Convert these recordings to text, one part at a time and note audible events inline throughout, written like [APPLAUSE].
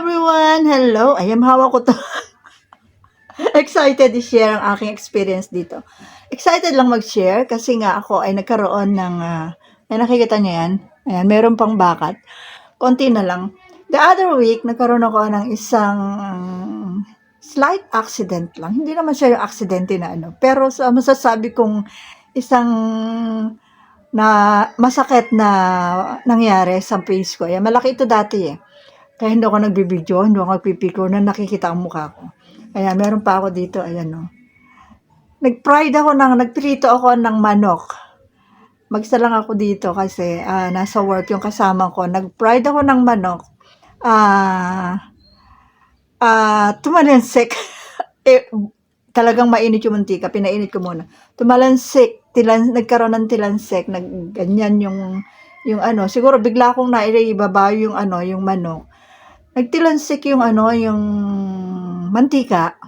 everyone! Hello! Ayan, hawak ko to. [LAUGHS] Excited i-share ang aking experience dito. Excited lang mag-share kasi nga ako ay nagkaroon ng, ah, ay nakikita niyo yan? Ayan, meron pang bakat. Konti na lang. The other week, nagkaroon ako ng isang slight accident lang. Hindi naman siya yung aksidente na ano. Pero sa masasabi kong isang na masakit na nangyari sa face ko. Ayan, malaki ito dati eh. Kaya hindi ako nagbibideo, hindi ako nagpipicture na nakikita ang mukha ko. Ayan, meron pa ako dito, ayan no. Nag-pride ako ng, nagprito ako ng manok. Magsa lang ako dito kasi ah, nasa work yung kasama ko. Nag-pride ako ng manok. Ah, ah, tumalansik. [LAUGHS] eh, talagang mainit yung mantika, pinainit ko muna. Tumalansik, tilan, nagkaroon ng tilansik, nag, ganyan yung, yung ano, siguro bigla akong naibaba yung ano, yung manok. Nagtilansik yung ano, yung mantika.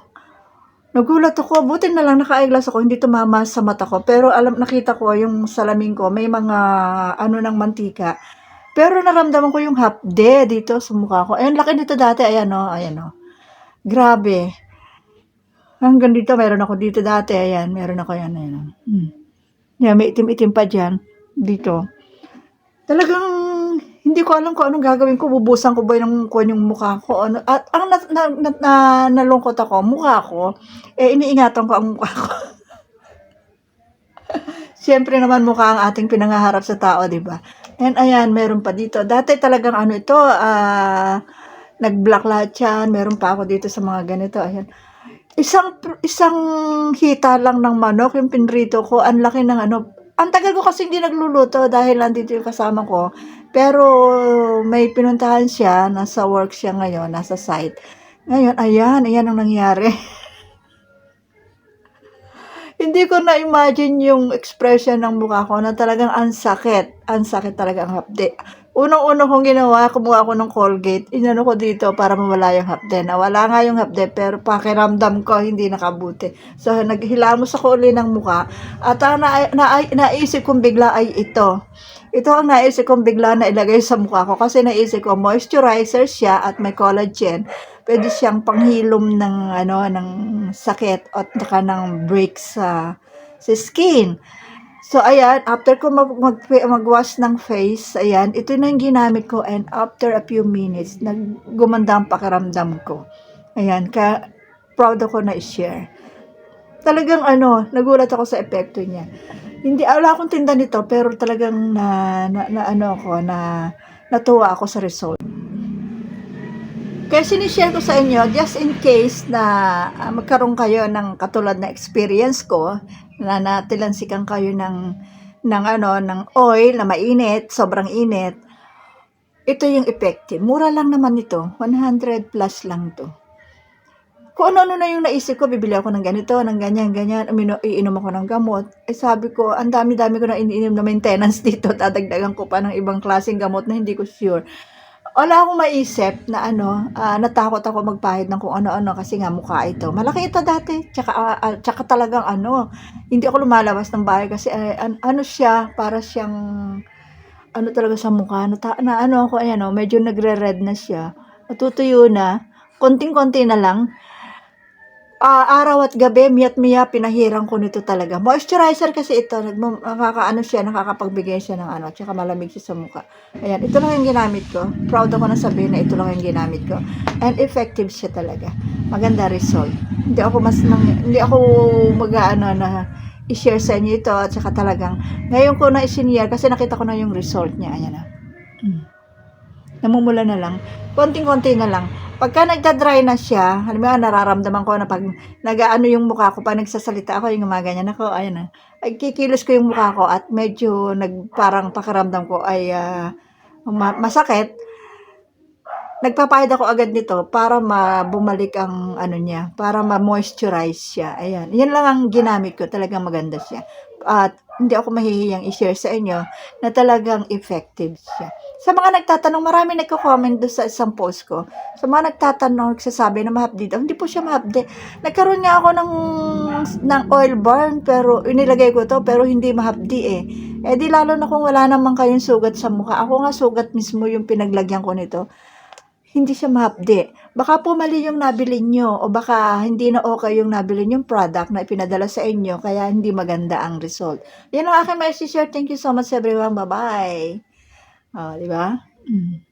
Nagulat ako, buti na lang naka-eyeglass ako, hindi tumama sa mata ko. Pero alam, nakita ko yung salamin ko, may mga ano ng mantika. Pero naramdaman ko yung hapde dito sa mukha ko. Ayun, laki nito dati, ayan o, ayan o. Grabe. Hanggang dito, meron ako dito dati, ayan, meron ako yan, ayan. o. Hmm. Yan, may itim-itim pa dyan, dito. Talagang, hindi ko alam kung anong gagawin ko. Bubusan ko ba yung, kung yung mukha ko? Ano, at ang na, na, na, na, nalungkot ako, mukha ko, eh, iniingatan ko ang mukha ko. [LAUGHS] Siyempre naman mukha ang ating pinangaharap sa tao, di ba? And ayan, meron pa dito. Dati talagang ano ito, ah, nag-black lahat yan. Meron pa ako dito sa mga ganito. Ayan. Isang, isang hita lang ng manok, yung pinrito ko, ang laki ng ano, ang tagal ko kasi hindi nagluluto dahil nandito yung kasama ko. Pero may pinuntahan siya, nasa work siya ngayon, nasa site. Ngayon, ayan, ayan ang nangyari. [LAUGHS] hindi ko na-imagine yung expression ng mukha ko na talagang ang sakit. Ang sakit talaga ang hapde. Unang-una kong ginawa, kumuha ako ng Colgate. Inano ko dito para mawala yung hapde. Nawala nga yung hapde, pero pakiramdam ko hindi nakabuti. So, naghilamos ako uli ng mukha. At ang na, na, naisip kong bigla ay ito. Ito ang naisip kong bigla na ilagay sa mukha ko kasi naisip ko moisturizer siya at may collagen. Pwede siyang panghilom ng ano ng sakit at saka ng break sa sa skin. So, ayan, after ko mag, mag, mag-wash ng face, ayan, ito na yung ginamit ko and after a few minutes, naggumanda ang pakiramdam ko. Ayan, ka proud ako na i-share. Talagang ano, nagulat ako sa epekto niya. Hindi, wala akong tinda nito, pero talagang na, na, na ano ako, na natuwa ako sa result. Kaya sinishare ko sa inyo, just in case na ah, magkaroon kayo ng katulad na experience ko, na natilansikan kayo ng, ng ano, ng oil na mainit, sobrang init, ito yung effective. Mura lang naman ito. 100 plus lang to. Kung ano-ano na yung naisip ko, bibili ako ng ganito, ng ganyan, ganyan, umino, iinom ako ng gamot. Eh sabi ko, ang dami-dami ko na iniinom na maintenance [LAUGHS] dito, dadagdagan ko pa ng ibang klaseng gamot na hindi ko sure wala akong maisip na ano, ah, natakot ako magpahid ng kung ano-ano kasi nga mukha ito. Malaki ito dati. Tsaka, ah, ah, tsaka talagang ano, hindi ako lumalabas ng bahay kasi eh, an- ano siya, para siyang ano talaga sa mukha. Na, na ano ako, ayan o, medyo nagre-red na siya. Natutuyo na. Konting-konti na lang. Ah, araw at gabi, miyat-miya, pinahirang ko nito talaga. Moisturizer kasi ito, nakakaano siya, nakakapagbigay siya ng ano, tsaka malamig siya sa mukha. Ayan, ito lang yung ginamit ko. Proud ako na sabihin na ito lang yung ginamit ko. And effective siya talaga. Maganda result. Hindi ako mas, nang, hindi ako mag-ano na i-share sa inyo ito at saka talagang ngayon ko na i-share kasi nakita ko na yung result niya. Ayan na. Mm. Namumula na lang. Konting-konti na lang. Pagka nagda-dry na siya, halimbawa nararamdaman ko na pag nagaano yung mukha ko, pag nagsasalita ako, yung gumaganyan ako, ayan na. Ay, kikilos ko yung mukha ko at medyo nag, parang pakiramdam ko ay ma- masakit. Nagpapahid ako agad nito para ma bumalik ang ano niya, para ma-moisturize siya. Ayan. Yan lang ang ginamit ko. Talagang maganda siya. At hindi ako mahihiyang i-share sa inyo na talagang effective siya. Sa mga nagtatanong, marami nagko-comment doon sa isang post ko. Sa mga nagtatanong, nagsasabi na mahapdi daw. Hindi po siya mahapdi. Nagkaroon nga ako ng, ng oil burn, pero inilagay ko to, pero hindi mahapdi eh. Eh di lalo na kung wala naman kayong sugat sa mukha. Ako nga sugat mismo yung pinaglagyan ko nito hindi siya mahapdi. Baka po mali yung nabili nyo o baka hindi na okay yung nabili yung product na ipinadala sa inyo kaya hindi maganda ang result. Yan ang aking message share. Thank you so much everyone. Bye-bye. Oh, di ba? Mm.